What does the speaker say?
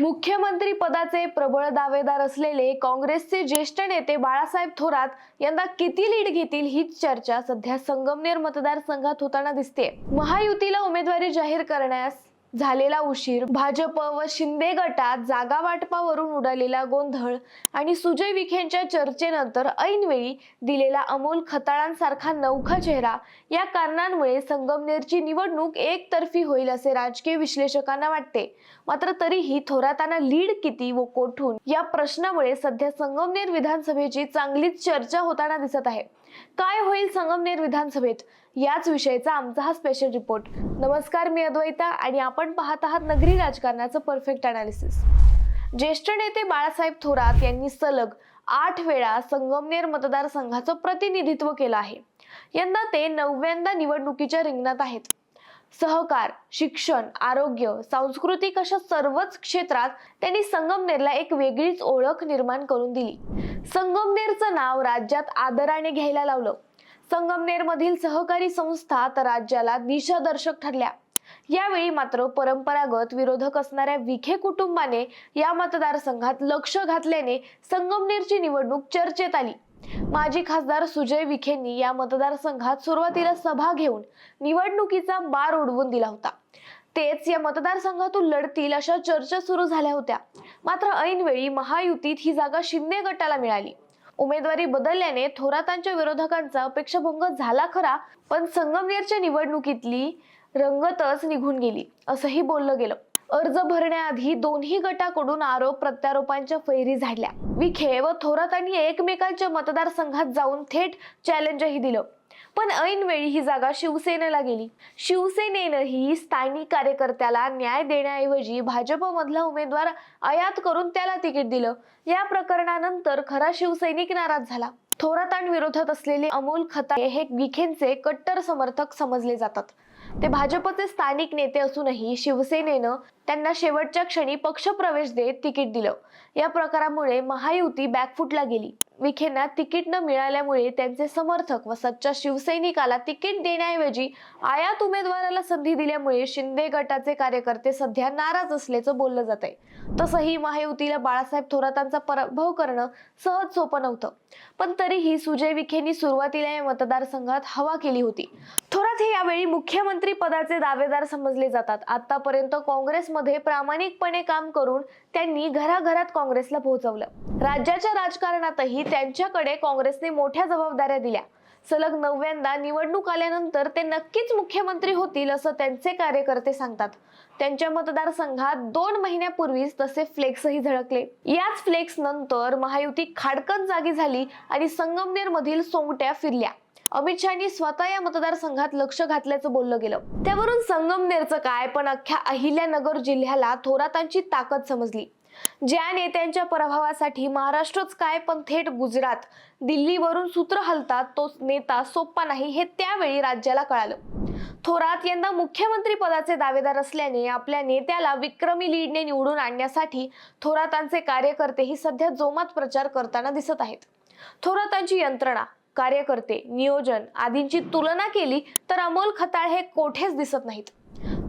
मुख्यमंत्री पदाचे प्रबळ दावेदार असलेले काँग्रेसचे ज्येष्ठ नेते बाळासाहेब थोरात यंदा किती लीड घेतील हीच चर्चा सध्या संगमनेर मतदारसंघात होताना दिसते महायुतीला उमेदवारी जाहीर करण्यास झालेला उशीर. भाजप व शिंदे गटात जागा वाटपावरून उडालेला गोंधळ आणि सुजय विखेंच्या चर्चेनंतर ऐनवेळी दिलेला अमोल खताळांसारखा नवखा चेहरा या कारणांमुळे संगमनेरची निवडणूक एकतर्फी होईल असे राजकीय विश्लेषकांना वाटते. मात्र तरीही थोरातांना लीड किती व कोठून या प्रश्नामुळे सध्या संगमनेर विधानसभेची चांगलीच चर्चा होताना दिसत आहे. काय होईल संगमनेर विधानसभेत? याच विषयीचा आमचा हा स्पेशल रिपोर्ट नमस्कार मी अद्वैता आणि आपण पाहत आहात नगरी राजकारणाचं परफेक्ट अनालिसिस ज्येष्ठ नेते बाळासाहेब थोरात यांनी सलग आठ वेळा संगमनेर मतदारसंघाचं प्रतिनिधित्व केलं आहे. यंदा ते नवव्यांदा निवडणुकीच्या रिंगणात आहेत. सहकार शिक्षण आरोग्य सांस्कृतिक अशा सर्वच क्षेत्रात त्यांनी संगमनेरला एक वेगळीच ओळख निर्माण करून दिली. संगमनेरचं नाव राज्यात आदराने घ्यायला लावलं. संगमनेरमधील सहकारी संस्था तर राज्याला दिशादर्शक ठरल्या. यावेळी मात्र परंपरागत विरोधक असणाऱ्या विखे कुटुंबाने या मतदारसंघात लक्ष घातल्याने संगमनेरची निवडणूक चर्चेत आली. माजी खासदार सुजय विखेंनी या मतदारसंघात सुरुवातीला सभा घेऊन निवडणुकीचा बार उडवून दिला होता. तेच या मतदारसंघातून लढतील अशा चर्चा सुरू झाल्या होत्या. मात्र ऐनवेळी महायुतीत ही जागा शिंदे गटाला मिळाली. उमेदवारी बदलल्याने थोरातांच्या विरोधकांचा अपेक्षाभंग झाला खरा पण संगमनेरच्या निवडणुकीतली रंगतच निघून गेली असंही बोललं गेलं. अर्ज भरण्याआधी दोन्ही गटाकडून आरोप प्रत्यारोपांच्या फैरी झाडल्या. विखे व थोरातांनी एकमेकांच्या मतदारसंघात जाऊन थेट चॅलेंजही दिलं. पण ऐनवेळी ही जागा शिवसेनेला गेली. शिवसेनेनंही स्थानिक कार्यकर्त्याला न्याय देण्याऐवजी भाजपमधला उमेदवार आयात करून त्याला तिकीट दिलं. या प्रकरणानंतर खरा शिवसैनिक नाराज झाला. थोरातांविरोधात असलेले अमोल खताळे हे विखेंचे कट्टर समर्थक समजले जातात. ते भाजपचे स्थानिक नेते असूनही शिवसेनेनं त्यांना शेवटच्या क्षणी पक्षप्रवेश देत तिकीट दिलं. या प्रकारामुळे महायुती बॅकफुटला गेली. विखेंना तिकीट न मिळाल्यामुळे त्यांचे समर्थक व सच्चा शिवसैनिकाला तिकीट देण्याऐवजी आयात उमेदवाराला संधी दिल्यामुळे शिंदे गटाचे कार्यकर्ते सध्या नाराज असल्याचं बोललं जात आहे तसंही महायुतीला बाळासाहेब थोरातांचा पराभव करणं सहज सोपं नव्हतं. पण तरीही सुजय विखेंनी सुरुवातीला या मतदारसंघात हवा केली होती. थोरात हे यावेळी मुख्यमंत्री पदाचे दावेदार समजले जातात. आतापर्यंत काँग्रेसमध्ये प्रामाणिकपणे काम करून त्यांनी घराघरात काँग्रेसला पोहोचवलं. राज्याच्या राजकारणातही त्यांच्याकडे काँग्रेसने मोठ्या जबाबदाऱ्या दिल्या. सलग नवव्यांदा निवडणूक आल्यानंतर ते नक्कीच मुख्यमंत्री होतील असं त्यांचे कार्यकर्ते सांगतात. त्यांच्या मतदारसंघात दोन महिन्यापूर्वीच तसे फ्लेक्सही झळकले. याच फ्लेक्स नंतर महायुती खाडकन जागी झाली आणि संगमनेर मधील सोंगट्या फिरल्या. अमित शहानी स्वतः या मतदारसंघात लक्ष घातल्याचं बोललं गेलं. त्यावरून संगमनेरचं काय पण अख्ख्या अहिल्यानगर जिल्ह्याला थोरातांची ताकद समजली. ज्या नेत्यांच्या पराभवासाठी महाराष्ट्रच काय पण थेट गुजरात दिल्लीवरून सूत्र हलतात तो नेता सोप्पा नाही हे त्यावेळी राज्याला कळालं. थोरात यंदा मुख्यमंत्री पदाचे दावेदार असल्याने आपल्या नेत्याला विक्रमी लीडने निवडून आणण्यासाठी थोरातांचे कार्यकर्तेही सध्या जोमात प्रचार करताना दिसत आहेत. थोरातांची यंत्रणा कार्यकर्ते नियोजन आदींची तुलना केली तर अमोल खताळ हे कोठेच दिसत नाहीत.